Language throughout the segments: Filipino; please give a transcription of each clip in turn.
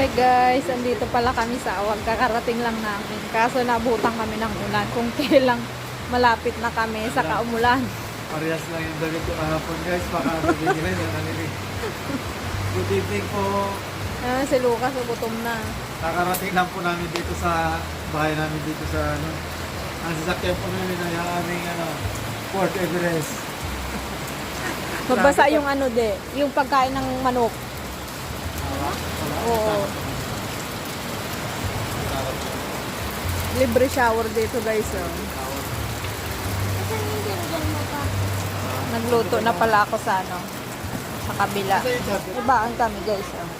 Hey guys, andito pala kami sa awag. Kakarating lang namin. Kaso nabutang kami ng ulan. Kung kailang malapit na kami sa kaumulan. Parehas lang yung damit ko kahapon guys. Baka nabibigyan yung kanili. Good evening po. Ah, si Lucas, gutom na. Nakarating lang po namin dito sa bahay namin dito sa ano. Ang sasakyan po namin ay ang aming ano, Fort Everest. Magbasa yung ano de, yung pagkain ng manok. Oo. Libre shower dito guys. Oh. Nagluto na pala ako sa ano, sa kabila. Sabi, Ibaan kami guys. Oh.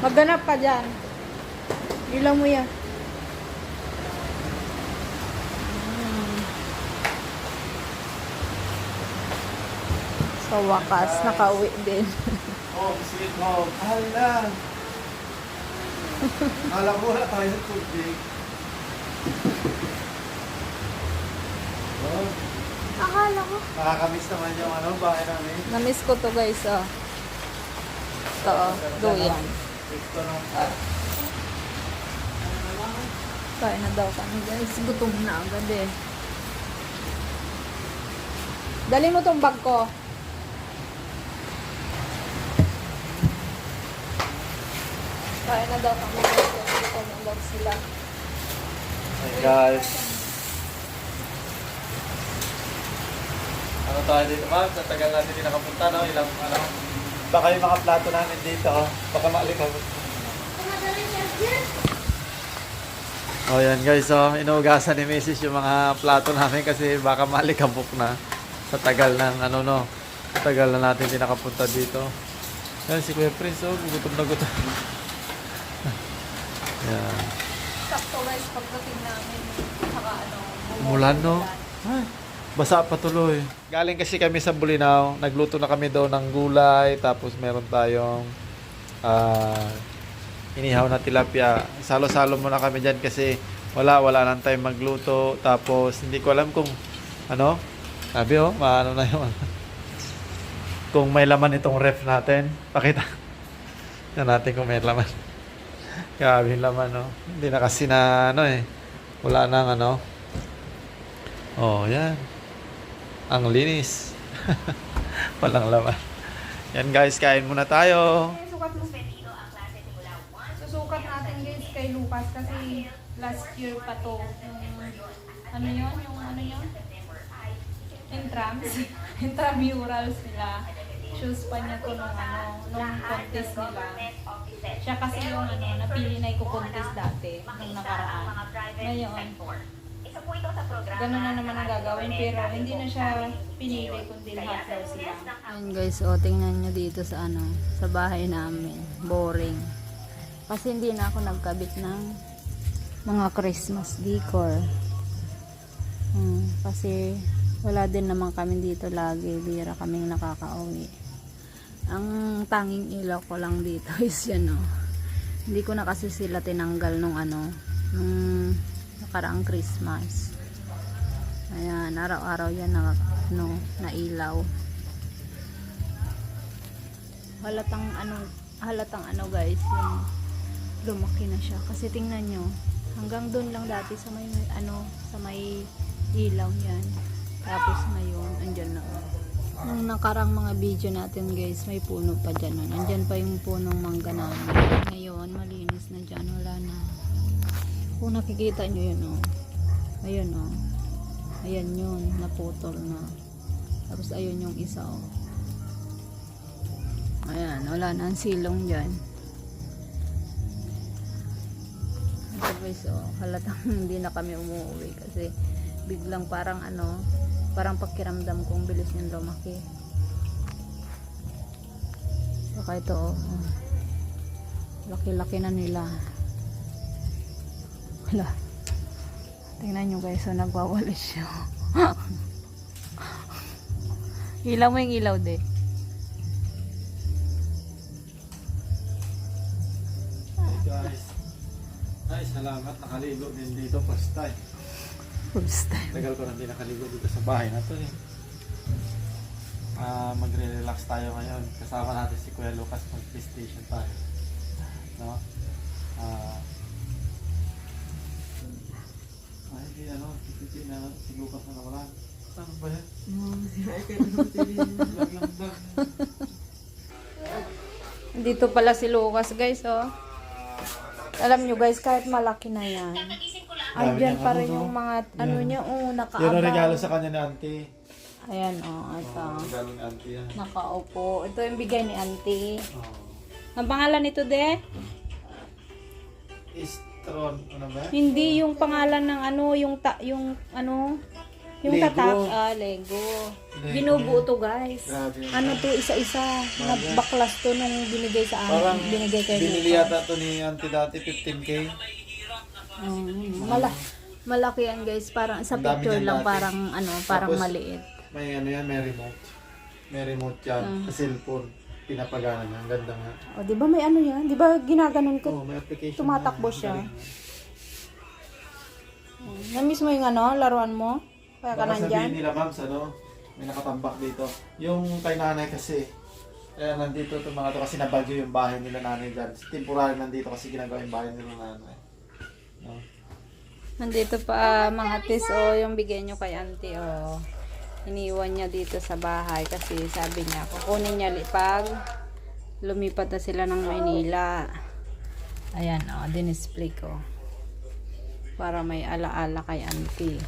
Magganap ka dyan. Ilaw mo yan. Sa wakas, nakauwi din. home, sweet home. Hala! Alam mo wala tayo ng tubig. Oh, Akala ko. nakakamiss naman yung ano, bahay namin. Namiss ko to guys. Oh. Ito, oh. Duyan. Ito nung Kain na daw kami guys. Gutom na agad eh. Dali mo tong bag ko. Kain na daw kami Gutom na daw sila. Hey guys. Ano tayo dito ma'am? Sa tagal natin din nakapunta, no? Ilang ano? Baka yung mga plato namin dito, oh. baka maalikabot. Oh yan guys, oh, inuugasan ni Mrs. yung mga plato namin kasi baka maalikabok na sa tagal ng ano no. Tagal na natin din nakapunta dito. Yan si Kuya Prince, oh, gutom na gutom. Yan. Sakto guys, pagdating namin. Saka ano, Umulan, no? Ay, basa pa tuloy. Galing kasi kami sa Bulinaw, nagluto na kami doon ng gulay, tapos meron tayong ah, inihaw na tilapia. Salo-salo muna kami dyan kasi wala, wala lang tayong magluto. Tapos hindi ko alam kung ano, sabi oh, maano na yung kung may laman itong ref natin. Pakita. Yan natin kung may laman. Grabe laman, no? Hindi na kasi na, ano eh. Wala nang ano. Oh, yan. Ang linis. Walang laman. Yan guys, kain muna tayo. Sukat mo. Susukat natin guys kay Lucas kasi last year pa to. Yung, ano yun? Yung ano yun? Intrams. Intramurals nila. Shoes pa niya to nung ano, nung contest nila. Siya kasi yung ano, napili na iko-contest dati nung nakaraan. Ngayon, ganun na naman ang gagawin pero hindi na siya pinili kundi daw sila. Ayun guys, o tingnan nyo dito sa ano, sa bahay namin. Boring. Kasi hindi na ako nagkabit ng mga Christmas decor. Hmm, kasi wala din naman kami dito lagi. Bira kaming nakakauwi. Ang tanging ilaw ko lang dito is yan o. Hindi ko na kasi sila tinanggal nung ano, nung nakaraang Christmas. Ayan, araw-araw yan na, ano, na ilaw halatang ano halatang ano guys yung lumaki na siya kasi tingnan nyo hanggang doon lang dati sa may ano sa may ilaw yan tapos ngayon andyan na. Nung nakarang mga video natin guys may puno pa dyan nun. andyan pa yung punong mangga namin. Ngayon malinis na dyan. Wala na. Kung nakikita nyo yun oh ayun oh ayan yun. Naputol na. Tapos ayun yung isa oh. Ayan, wala na ang silong dyan. Ito guys, oh, halatang hindi na kami umuwi kasi biglang parang ano, parang pakiramdam kong bilis niyang lumaki. Saka ito, oh, oh. laki-laki na nila. Hala. Tingnan nyo guys, so nagwawalis siya. ilaw mo yung ilaw, de. Guys. Ay, salamat. Nakaligo din dito first time. First time. Tagal ko na hindi nakaligo dito sa bahay na to eh. Ah, magre-relax tayo ngayon. Kasama natin si Kuya Lucas mag PlayStation tayo. No? Ah. ay, hindi ano, titi na si Lucas na nawalan. Ano ba yan? Laglamdag. Dito pala si Lucas, guys, oh. Alam nyo, guys, kahit malaki na yan. Andyan pa rin yung mga, ano niya, oh, Yan ang nakaabang. regalo sa kanya ni Auntie. Ayan, oh, ito. Oh, regalo ni Auntie yan. Nakaupo. Ito yung bigay ni auntie. Oh. Ang pangalan nito, de? Istron, ano ba? Hindi yung pangalan ng ano, yung ta, yung ano, yung Lego. tatak, ah, Lego. Lego. Binubuo to, guys. Grabe yun. Ano to, isa-isa. Nabaklas to nung binigay sa amin. Parang binigay kay binili Lucas. yata to ni Auntie dati 15k. Mm, mala malaki yan guys, parang sa Ang dami picture niyan lang dati. parang ano, parang Tapos, maliit. May ano yan, may remote. May remote yan. Mm. Sa cellphone. Pinapagana niya. Ang ganda nga. O, di ba may ano yan? Di ba ginaganon ko? Oh, may application. tumatakbo na. siya. Galing. Mm, Na-miss mo yung ano, laruan mo? Kaya ka Baka sabihin nandyan? nila, ma'am, ano, may nakatambak dito. Yung kay nanay kasi, kaya nandito itong mga to kasi nabagyo yung bahay nila nanay dyan. Temporary nandito kasi ginagawa yung bahay nila nanay. Nandito pa mga tis o yung bigay nyo kay auntie o. Iniwan niya dito sa bahay kasi sabi niya kukunin niya pag lumipat na sila ng Maynila. Ayan o, dinisplay ko. Para may alaala kay auntie.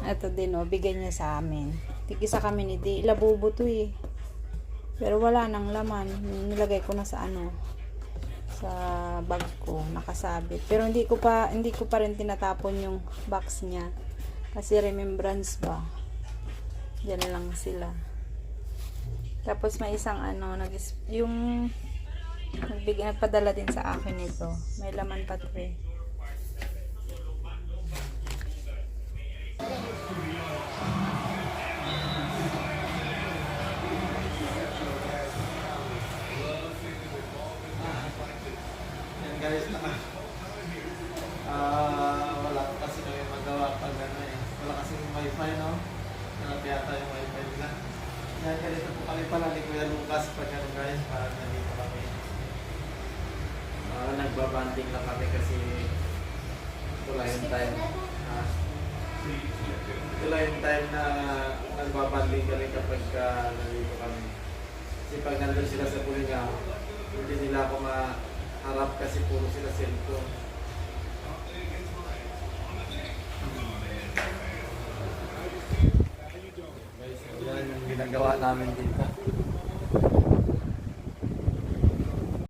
Ito din o, bigay niya sa amin. Tigisa kami ni Di. Labubo eh. Pero wala nang laman. Nilagay ko na sa ano sa bag ko nakasabit pero hindi ko pa hindi ko pa rin tinatapon yung box niya. Kasi remembrance ba? Yan lang sila. Tapos may isang ano nag yung nagbigay nagpadala din sa akin ito may laman pa 3 years na. Ah, wala kasi kami magawa pag ano eh. Wala kasi yung wifi, no? Hanap yata yung wifi nila. Yan, ganito po kami pala ni Kuya Lucas pag ano guys, para nandito kami. Ah, nagbabanding lang kami kasi wala yung time. Ah, wala yung time na nagbabanding kami kapag uh, nandito kami. Kasi pag nandun sila sa Pulinga, hindi nila ako ma maharap kasi puro sila cellphone. Guys, yan yung ginagawa namin dito.